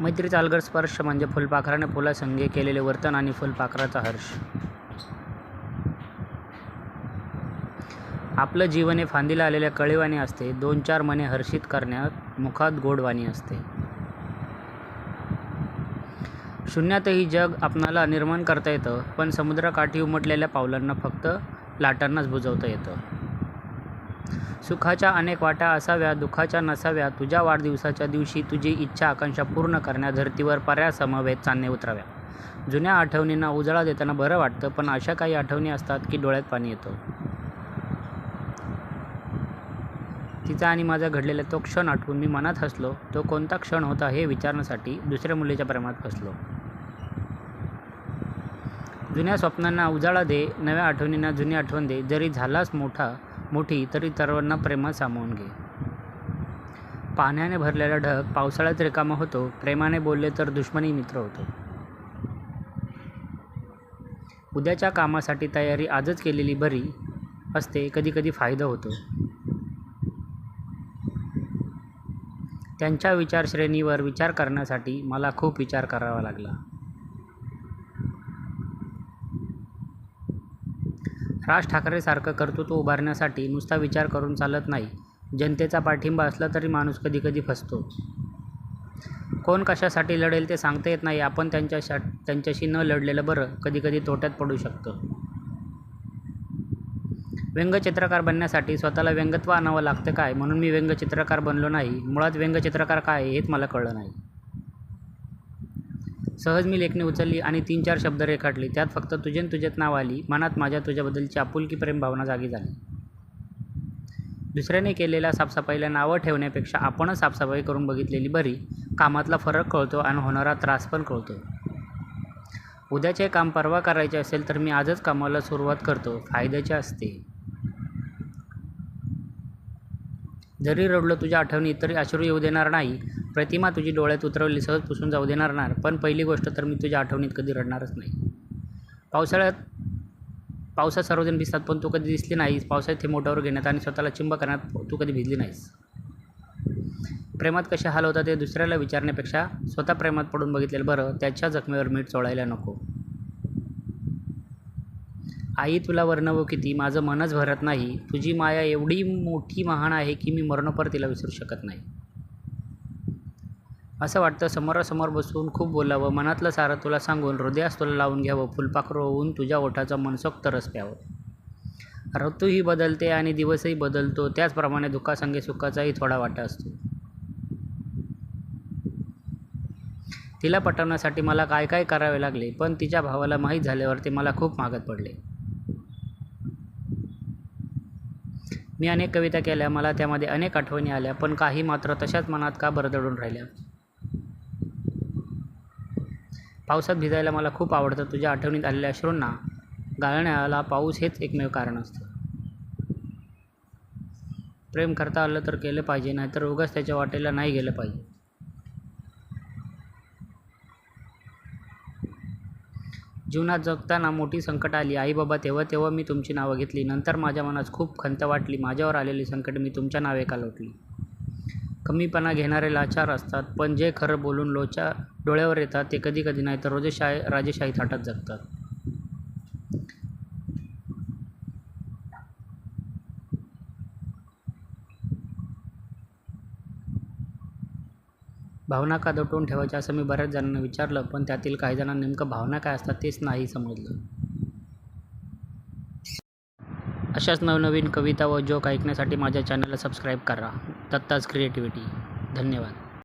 मैत्री चालगर स्पर्श म्हणजे फुलपाखराने फुलासंगे केलेले वर्तन आणि फुलपाखराचा हर्ष. आपलं जीवन हे फांदीला आलेल्या कळीवाणी असते. दोन चार मने हर्षित करण्यात मुखात गोडवाणी असते. शून्यातही जग आपणाला निर्माण करता येतं पण समुद्रकाठी उमटलेल्या पावलांना फक्त लाटांनाच बुजवता येतं. सुखाच्या अनेक वाटा असाव्या दुःखाच्या नसाव्या तुझ्या वाढदिवसाच्या दिवशी तुझी इच्छा आकांक्षा पूर्ण करण्या धर्तीवर पर्या समवेत चांदणे उतराव्या. जुन्या आठवणींना उजाळा देताना बरं वाटतं पण अशा काही आठवणी असतात की डोळ्यात पाणी येतं. तिचा आणि माझा घडलेला तो क्षण आठवून मी मनात हसलो तो कोणता क्षण होता हे विचारण्यासाठी दुसऱ्या मुलीच्या प्रेमात फसलो. जुन्या स्वप्नांना उजाळा दे नव्या आठवणींना जुनी आठवण दे जरी झालास मोठा मोठी तरी सर्वांना प्रेमात सामावून घे. पाण्याने भरलेला ढग पावसाळ्यात रिकामा होतो. प्रेमाने बोलले तर दुश्मनी मित्र होतो. उद्याच्या कामासाठी तयारी आजच केलेली बरी असते. कधी कधी फायदा होतो. त्यांच्या विचारश्रेणीवर विचार करण्यासाठी मला खूप विचार करावा लागला. राज ठाकरेसारखं कर्तृत्व उभारण्यासाठी नुसता विचार करून चालत नाही. जनतेचा पाठिंबा असला तरी माणूस कधी कधी फसतो. कोण कशासाठी लढेल ते सांगता येत नाही. आपण त्यांच्याशा त्यांच्याशी न लढलेलं बरं कधी कधी तोट्यात पडू शकतं. व्यंगचित्रकार बनण्यासाठी स्वतःला व्यंगत्व आणावं लागतं काय? म्हणून मी व्यंगचित्रकार बनलो नाही. मुळात व्यंगचित्रकार काय? आहे हेच मला कळलं नाही. सहज मी लेखणी उचलली आणि तीन चार शब्द रेखाटली त्यात फक्त तुझेन तुझ्यात नाव आली. मनात माझ्या तुझ्याबद्दलची आपुलकी प्रेम भावना जागी झाली. दुसऱ्याने केलेल्या साफसफाईला नावं ठेवण्यापेक्षा आपणच साफसफाई करून बघितलेली बरी. कामातला फरक कळतो आणि होणारा त्रास पण कळतो. उद्याचे काम परवा करायचे असेल तर मी आजच कामाला सुरुवात करतो. फायद्याचे असते. जरी रडलो तुझ्या आठवणीत तरी अश्रू येऊ देणार नाही. प्रतिमा तुझी डोळ्यात उतरवली सहज पुसून जाऊ देणार नाही. पण पहिली गोष्ट तर मी तुझ्या आठवणीत कधी रडणारच नाही. पावसाळ्यात पावसात सर्वजण भिजतात पण तू कधी दिसली नाहीस. पावसाळ्यात हे मोठ्यावर घेण्यात आणि स्वतःला चिंब करण्यात तू कधी भिजली नाहीस. प्रेमात कसे हाल होतात ते दुसऱ्याला विचारण्यापेक्षा स्वतः प्रेमात पडून बघितलेलं बरं. त्याच्या जखमेवर मीठ चोळायला नको. आई तुला वर्णव किती? माझं मनच भरत नाही. तुझी माया एवढी मोठी महान आहे की मी मरणोपर तिला विसरू शकत नाही. असं वाटतं समोरासमोर बसून खूप बोलावं. मनातलं सारं तुला सांगून हृदयास तुला लावून घ्यावं. फुलपाखरं होऊन तुझ्या ओठाचा मनसोक्त रस प्यावं. ऋतूही बदलते आणि दिवसही बदलतो. त्याचप्रमाणे दुःखासंगे सुखाचाही थोडा वाटा असतो. तिला पटवण्यासाठी मला काय काय करावे लागले? पण तिच्या भावाला माहीत झाल्यावर ते मला खूप मागत पडले. मी अनेक कविता केल्या मला त्यामध्ये अनेक आठवणी आल्या पण काही मात्र तशाच मनात का बरदडून राहिल्या? पावसात भिजायला मला खूप आवडतं. तुझ्या आठवणीत आलेल्या अश्रूंना गाळण्याला पाऊस हेच एकमेव कारण असतं. प्रेम करता आलं तर केलं पाहिजे नाहीतर उगाच त्याच्या वाटेला नाही गेलं पाहिजे. जीवनात जगताना मोठी संकट आली. आई बाबा तेव्हा तेव्हा मी तुमची नावं घेतली. नंतर माझ्या मनात खूप खंत वाटली. माझ्यावर आलेली संकट मी तुमच्या नावे का कमीपणा घेणारे लाचार असतात पण जे खरं बोलून लोच्या डोळ्यावर येतात ते कधी कधी नाही तर रोजेशाही राजेशाही थाटात जगतात. भावना का दटवून ठेवायच्या असं मी बऱ्याच जणांना विचारलं पण त्यातील काही जणांना नेमकं भावना काय असतात तेच नाही समजलं. अशाच नवनवीन कविता व जोक ऐकण्यासाठी माझ्या चॅनलला सबस्क्राईब करा. दत्ताज क्रिएटिव्हिटी. धन्यवाद.